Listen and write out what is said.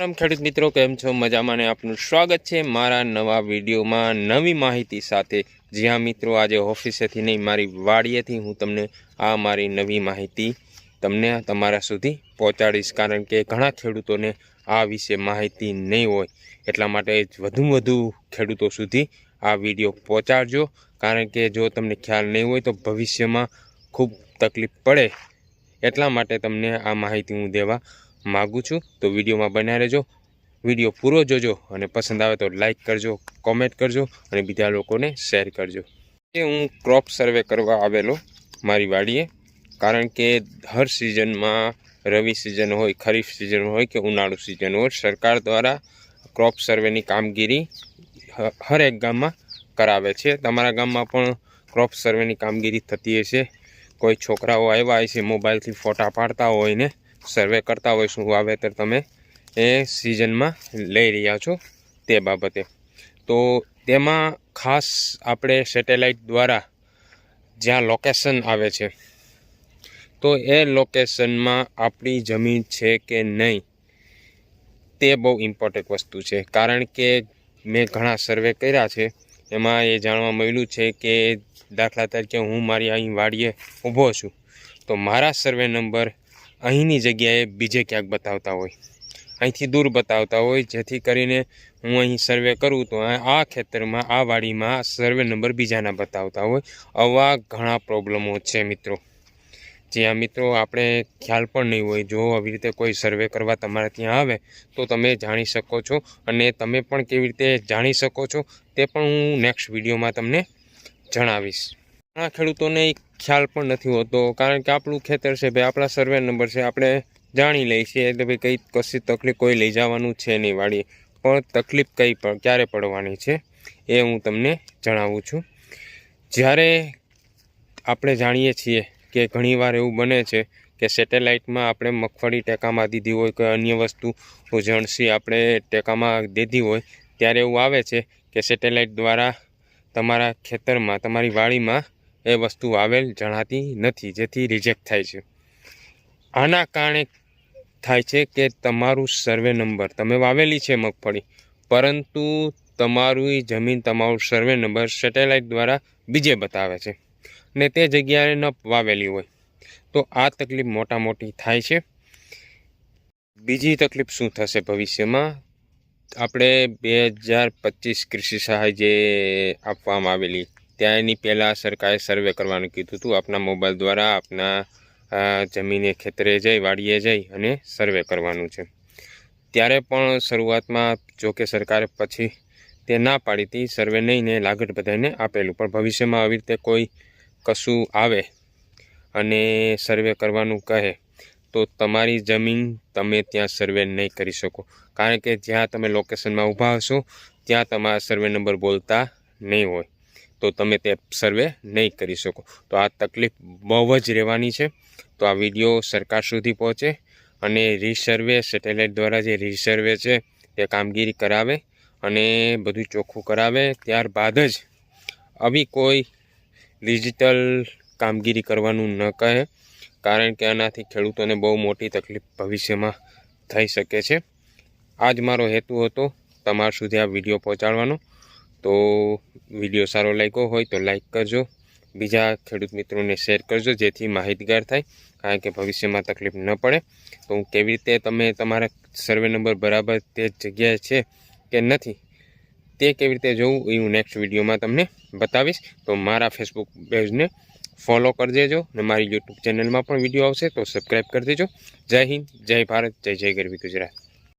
રામ ખેડૂત મિત્રો, કેમ છો? મજામાં ને આપનું સ્વાગત છે મારા નવા વિડીયોમાં નવી માહિતી સાથે. જ્યાં મિત્રો, આજે ઓફિસેથી નહીં, મારી વાડીએથી હું તમને આ મારી નવી માહિતી તમને તમારા સુધી પહોંચાડીશ. કારણ કે ઘણા ખેડૂતોને આ વિશે માહિતી નહીં હોય. એટલા માટે વધુમાં વધુ ખેડૂતો સુધી આ વીડિયો પહોંચાડજો. કારણ કે જો તમને ખ્યાલ નહીં હોય તો ભવિષ્યમાં ખૂબ તકલીફ પડે. એટલા માટે તમને આ માહિતી હું દેવા માગું છું. તો વિડીયોમાં બન્યા રહેજો. વીડિયો પૂરો જોજો અને પસંદ આવે તો લાઈક કરજો કોમેન્ટ કરજો અને બીજા લોકોને શેર કરજો. એ હું ક્રોપ સર્વે કરવા આવેલો મારી વાડીએ. કારણ કે હર સિઝનમાં રવિ સિઝન હોય, ખરીફ સિઝન હોય કે ઉનાળુ સિઝન હોય, સરકાર દ્વારા ક્રોપ સર્વેની કામગીરી હરેક ગામમાં કરાવે છે. તમારા ગામમાં પણ ક્રોપ સર્વેની કામગીરી થતી હશે? કોઈ છોકરાઓ આવ્યા હશે, મોબાઈલથી ફોટા પાડતા હોય ને? સર્વે કરતા હોય શું વાવેતર તમે એ સિઝનમાં લઈ રહ્યા છો તે બાબતે. તો તેમાં ખાસ આપણે સેટેલાઇટ દ્વારા જ્યાં લોકેશન આવે છે, તો એ લોકેશનમાં આપણી જમીન છે કે નહીં તે બહુ ઇમ્પોર્ટન્ટ વસ્તુ છે. કારણ કે મેં ઘણા સર્વે કર્યા છે, એમાં એ જાણવા મળ્યું છે કે દાખલા તરીકે હું મારી અહીં વાડીએ ઊભો છું, તો મારા સર્વે નંબર અહીંની જગ્યાએ બીજે ક્યાંક બતાવતા હોય. અહીંથી દૂર બતાવતા હોય, જેથી કરીને હું અહીં સર્વે કરું તો આ ખેતરમાં, આ વાડીમાં સર્વે નંબર બીજાના બતાવતા હોય. આવા ઘણા પ્રોબ્લેમો છે મિત્રો. જ્યાં મિત્રો આપણે ખ્યાલ પણ નહીં હોય, જો આવી રીતે કોઈ સર્વે કરવા તમારે ત્યાં આવે, તો તમે જાણી શકો છો અને તમે પણ કેવી રીતે જાણી શકો છો તે પણ હું નેક્સ્ટ વિડીયોમાં તમને જણાવીશ. ઘણા ખેડૂતોને ખ્યાલ પણ નથી હોતો, કારણ કે આપણું ખેતર છે ભાઈ, આપણા સર્વે નંબર છે, આપણે જાણી લઈએ છીએ એટલે ભાઈ કંઈ કશી તકલીફ કોઈ લઈ જવાનું છે નહીં વાળી પણ તકલીફ કઈ પણ ક્યારે પડવાની છે એ હું તમને જણાવું છું. જ્યારે આપણે જાણીએ છીએ કે ઘણીવાર એવું બને છે કે સેટેલાઇટમાં આપણે મગફળી ટેકામાં દીધી હોય કે અન્ય વસ્તુ જણસી આપણે ટેકામાં દીધી હોય, ત્યારે એવું આવે છે કે સેટેલાઇટ દ્વારા તમારા ખેતરમાં, તમારી વાડીમાં એ વસ્તુ આવેલ જણાતી નથી, જેથી રિજેક્ટ થાય છે. આના કારણે થાય છે કે તમારું સર્વે નંબર તમે વાવેલી છે મગફળી, પરંતુ તમારી જમીન તમારું સર્વે નંબર સેટેલાઇટ દ્વારા બીજે બતાવે છે ને તે જગ્યાએ ન વાવેલી હોય. તો આ તકલીફ મોટા મોટી થાય છે. બીજી તકલીફ શું થશે ભવિષ્યમાં? આપણે બે હજાર પચીસ કૃષિ સહાય જે આપવામાં આવેલી ત્યાં એની પહેલાં સરકારે સર્વે કરવાનું કીધું હતું. આપના મોબાઈલ દ્વારા આપના જમીને, ખેતરે જઈ, વાડીએ જઈ અને સર્વે કરવાનું છે. ત્યારે પણ શરૂઆતમાં જો કે સરકારે પછી તે ના પાડી હતી, સર્વે નહીં ને લાગત બધાને આપેલું. પણ ભવિષ્યમાં આવી રીતે કોઈ કશું આવે અને સર્વે કરવાનું કહે, તો તમારી જમીન તમે ત્યાં સર્વે નહીં કરી શકો. કારણ કે જ્યાં તમે લોકેશનમાં ઊભા હશો, ત્યાં તમારા સર્વે નંબર બોલતા નહીં હોય. તો તમે તે સર્વે નહીં કરી શકો. તો આ તકલીફ બહુ જ રહેવાની છે. તો આ વીડિયો સરકાર સુધી પહોંચે અને રીસર્વે સેટેલાઇટ દ્વારા જે રીસર્વે છે તે કામગીરી કરાવે અને બધું ચોખ્ખું કરાવે. ત્યારબાદ જ આવી કોઈ ડિજિટલ કામગીરી કરવાનું ન કહે, કારણ કે આનાથી ખેડૂતોને બહુ મોટી તકલીફ ભવિષ્યમાં થઈ શકે છે. આ જ મારો હેતુ હતો. તમારા સુધી આ વીડિયો પહોંચાડવાનો. તો વીડિયો સારો લાગ્યો હોય તો લાઇક કરજો. બીજા ખેડૂત મિત્રોને શેર કરજો જેથી માહિતગાર થાય, કારણ કે ભવિષ્યમાં તકલીફ ન પડે. તો હું કેવી રીતે તમે તમારા સર્વે નંબર બરાબર તે જગ્યાએ છે કે નથી, તે કેવી રીતે જોવું એ હું નેક્સ્ટ વિડીયોમાં તમને બતાવીશ. તો મારા ફેસબુક પેજને ફોલો કરી દેજો અને મારી યુટ્યુબ ચેનલમાં પણ વીડિયો આવશે તો સબસ્ક્રાઈબ કરી દેજો. જય હિન્દ, જય ભારત, જય જય ગરવી ગુજરાત.